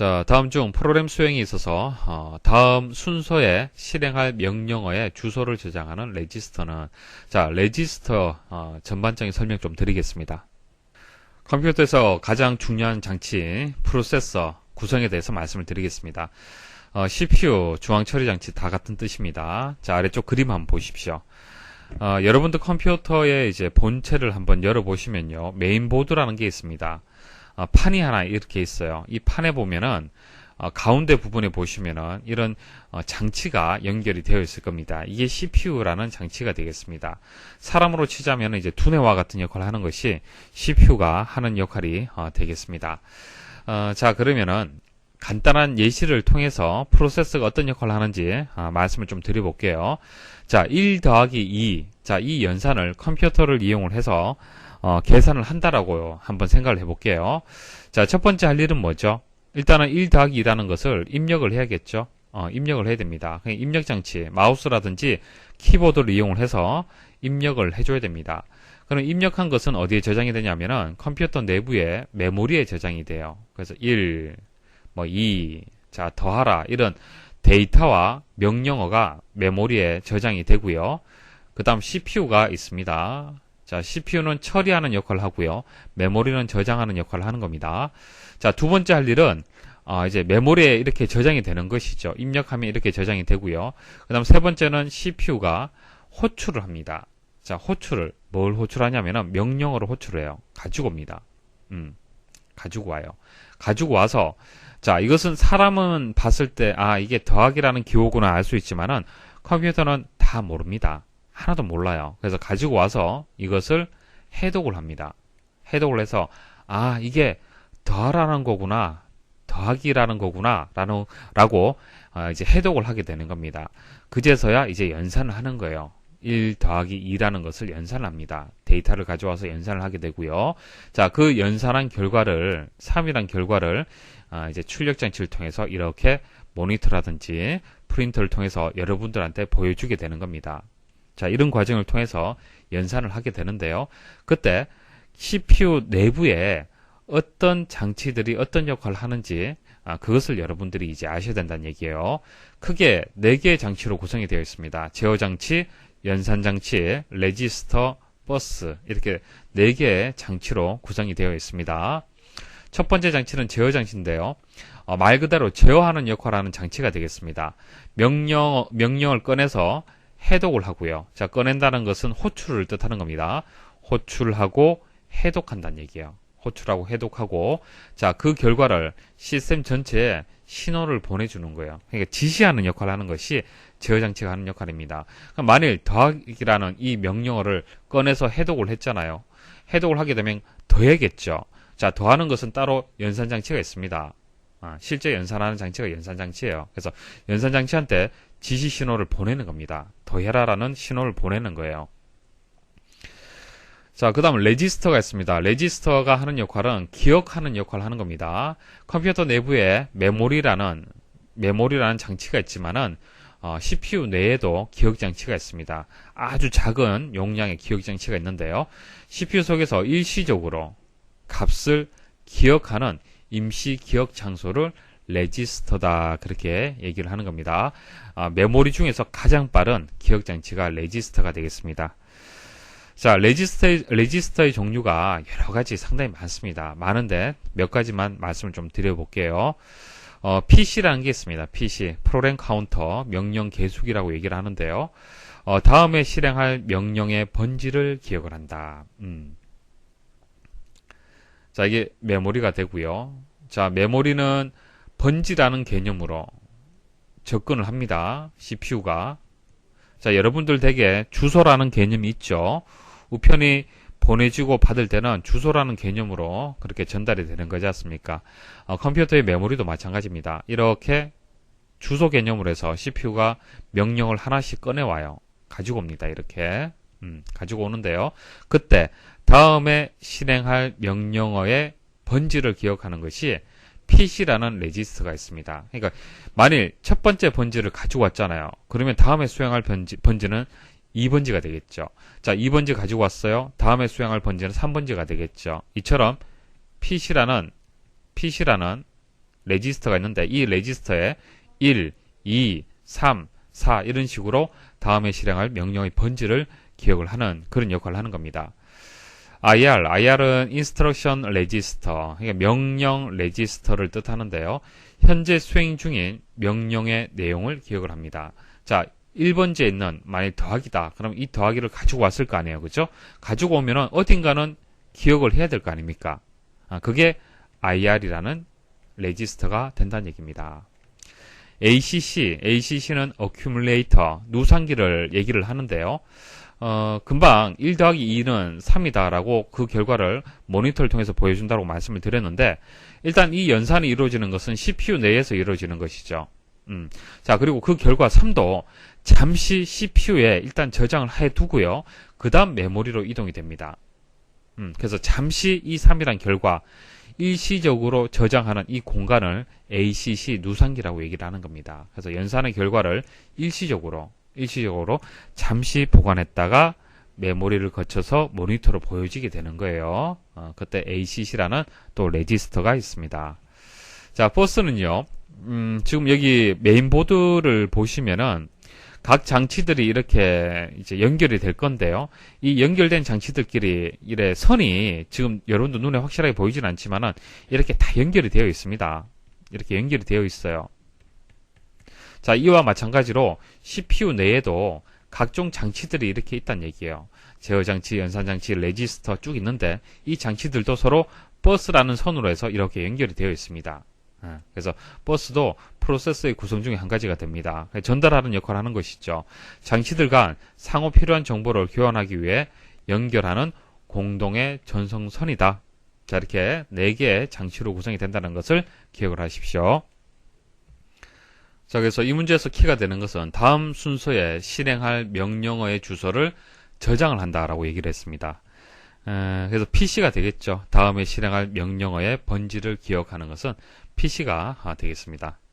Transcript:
자, 다음 중 프로그램 수행에 있어서 어, 다음 순서에 실행할 명령어의 주소를 저장하는 레지스터는 자, 레지스터 어, 전반적인 설명 좀 드리겠습니다. 컴퓨터에서 가장 중요한 장치, 프로세서 구성에 대해서 말씀을 드리겠습니다. 어, CPU, 중앙 처리 장치 다 같은 뜻입니다. 자, 아래쪽 그림 한번 보십시오. 어, 여러분들 컴퓨터의 이제 본체를 한번 열어보시면요. 메인보드라는 게 있습니다. 어, 판이 하나 이렇게 있어요. 이 판에 보면은 어, 가운데 부분에 보시면은 이런 어, 장치가 연결이 되어 있을 겁니다. 이게 CPU라는 장치가 되겠습니다. 사람으로 치자면 이제 두뇌와 같은 역할을 하는 것이 CPU가 하는 역할이 어, 되겠습니다. 어, 자 그러면은 간단한 예시를 통해서 프로세서가 어떤 역할을 하는지 아, 말씀을 좀 드려볼게요. 자, 1 더하기 2. 자, 이 연산을 컴퓨터를 이용을 해서 어, 계산을 한다라고 한번 생각을 해볼게요. 자, 첫 번째 할 일은 뭐죠? 일단은 1 더하기 2라는 것을 입력을 해야겠죠. 어, 입력을 해야 됩니다. 입력 장치, 마우스라든지 키보드를 이용을 해서 입력을 해줘야 됩니다. 그럼 입력한 것은 어디에 저장이 되냐면은 컴퓨터 내부의 메모리에 저장이 돼요. 그래서 1, 뭐 2, 자, 더하라 이런 데이터와 명령어가 메모리에 저장이 되고요. 그 다음 CPU가 있습니다. 자, CPU는 처리하는 역할을 하고요. 메모리는 저장하는 역할을 하는 겁니다. 자, 두 번째 할 일은 어, 이제 메모리에 이렇게 저장이 되는 것이죠. 입력하면 이렇게 저장이 되고요. 그 다음 세 번째는 CPU가 호출을 합니다. 자, 호출을 뭘 호출하냐면은 명령어로 호출을 해요. 가지고 옵니다. 음, 가지고 와요. 가지고 와서 자, 이것은 사람은 봤을 때, 아, 이게 더하기라는 기호구나 알 수 있지만은 컴퓨터는 다 모릅니다. 하나도 몰라요. 그래서 가지고 와서 이것을 해독을 합니다. 해독을 해서, 아, 이게 더하라는 거구나. 더하기라는 거구나. 라는, 라고, 어, 이제 해독을 하게 되는 겁니다. 그제서야 이제 연산을 하는 거예요. 1 더하기 2라는 것을 연산을 합니다. 데이터를 가져와서 연산을 하게 되고요. 자, 그 연산한 결과를, 3이란 결과를 아, 이제 출력 장치를 통해서 이렇게 모니터라든지 프린터를 통해서 여러분들한테 보여주게 되는 겁니다. 자, 이런 과정을 통해서 연산을 하게 되는데요. 그때 CPU 내부에 어떤 장치들이 어떤 역할을 하는지 아, 그것을 여러분들이 이제 아셔야 된다는 얘기예요. 크게 4개의 장치로 구성이 되어 있습니다. 제어 장치, 연산 장치, 레지스터, 버스 이렇게 4개의 장치로 구성이 되어 있습니다. 첫 번째 장치는 제어 장치인데요. 어, 말 그대로 제어하는 역할을 하는 장치가 되겠습니다. 명령, 명령을 꺼내서 해독을 하고요. 자, 꺼낸다는 것은 호출을 뜻하는 겁니다. 호출하고 해독한다는 얘기예요. 호출하고 해독하고, 자, 그 결과를 시스템 전체에 신호를 보내주는 거예요. 그러니까 지시하는 역할을 하는 것이 제어 장치가 하는 역할입니다. 만일 더하기라는 이 명령어를 꺼내서 해독을 했잖아요. 해독을 하게 되면 더해겠죠. 자, 더하는 것은 따로 연산 장치가 있습니다. 아, 실제 연산하는 장치가 연산 장치예요. 그래서 연산 장치한테 지시 신호를 보내는 겁니다. 더해라라는 신호를 보내는 거예요. 자, 그 다음 레지스터가 있습니다. 레지스터가 하는 역할은 기억하는 역할을 하는 겁니다. 컴퓨터 내부에 메모리라는 메모리라는 장치가 있지만은 어, CPU 내에도 기억 장치가 있습니다. 아주 작은 용량의 기억 장치가 있는데요. CPU 속에서 일시적으로 값을 기억하는 임시 기억 장소를 레지스터다 그렇게 얘기를 하는 겁니다. 아, 메모리 중에서 가장 빠른 기억 장치가 레지스터가 되겠습니다. 자, 레지스터의, 레지스터의 종류가 여러 가지 상당히 많습니다. 많은데 몇 가지만 말씀을 좀 드려볼게요. 어, PC라는 게 있습니다. PC, 프로그램 카운터, 명령 계속이라고 얘기를 하는데요. 어, 다음에 실행할 명령의 번지를 기억을 한다. 음. 자, 이게 메모리가 되고요. 자, 메모리는 번지라는 개념으로 접근을 합니다. CPU가. 자, 여러분들 댁에 주소라는 개념이 있죠. 우편이 보내지고 받을 때는 주소라는 개념으로 그렇게 전달이 되는 거지 않습니까? 어, 컴퓨터의 메모리도 마찬가지입니다. 이렇게 주소 개념으로 해서 CPU가 명령을 하나씩 꺼내와요. 가지고 옵니다. 이렇게. 음, 가지고 오는데요. 그때 다음에 실행할 명령어의 번지를 기억하는 것이 PC라는 레지스터가 있습니다. 그러니까 만일 첫 번째 번지를 가지고 왔잖아요. 그러면 다음에 수행할 번지, 번지는 2번지가 되겠죠. 자, 2번지 가지고 왔어요. 다음에 수행할 번지는 3번지가 되겠죠. 이처럼 PC라는 PC라는 레지스터가 있는데 이 레지스터에 1, 2, 3, 4 이런 식으로 다음에 실행할 명령의 번지를 기억을 하는 그런 역할을 하는 겁니다. IR, IR은 Instruction Register, 그러니까 명령 레지스터를 뜻하는데요. 현재 수행 중인 명령의 내용을 기억을 합니다. 자, 1번지에 있는 만약 더하기다. 그럼 이 더하기를 가지고 왔을 거 아니에요. 그죠? 가지고 오면은 어딘가는 기억을 해야 될 거 아닙니까? 아, 그게 IR이라는 레지스터가 된다는 얘기입니다. ACC, ACC는 Accumulator, 누상기를 얘기를 하는데요. 어, 금방 1 더하기 2는 3이다라고 그 결과를 모니터를 통해서 보여준다고 말씀을 드렸는데, 일단 이 연산이 이루어지는 것은 CPU 내에서 이루어지는 것이죠. 음. 자, 그리고 그 결과 3도 잠시 CPU에 일단 저장을 해 두고요. 그 다음 메모리로 이동이 됩니다. 음, 그래서 잠시 이 3이란 결과 일시적으로 저장하는 이 공간을 ACC 누상기라고 얘기를 하는 겁니다. 그래서 연산의 결과를 일시적으로 일시적으로 잠시 보관했다가 메모리를 거쳐서 모니터로 보여지게 되는 거예요. 어, 그때 ACC라는 또 레지스터가 있습니다. 자, 버스는요. 음, 지금 여기 메인보드를 보시면은 각 장치들이 이렇게 이제 연결이 될 건데요. 이 연결된 장치들끼리 이래 선이 지금 여러분도 눈에 확실하게 보이진 않지만은 이렇게 다 연결이 되어 있습니다. 이렇게 연결이 되어 있어요. 자, 이와 마찬가지로 CPU 내에도 각종 장치들이 이렇게 있다는 얘기예요. 제어 장치, 연산 장치, 레지스터 쭉 있는데 이 장치들도 서로 버스라는 선으로 해서 이렇게 연결이 되어 있습니다. 예, 그래서 버스도 프로세서의 구성 중에 한 가지가 됩니다. 전달하는 역할을 하는 것이죠. 장치들 간 상호 필요한 정보를 교환하기 위해 연결하는 공동의 전송선이다. 자, 이렇게 네 개의 장치로 구성이 된다는 것을 기억을 하십시오. 자, 그래서 이 문제에서 키가 되는 것은 다음 순서에 실행할 명령어의 주소를 저장을 한다라고 얘기를 했습니다. 에, 그래서 PC가 되겠죠. 다음에 실행할 명령어의 번지를 기억하는 것은 PC가 되겠습니다.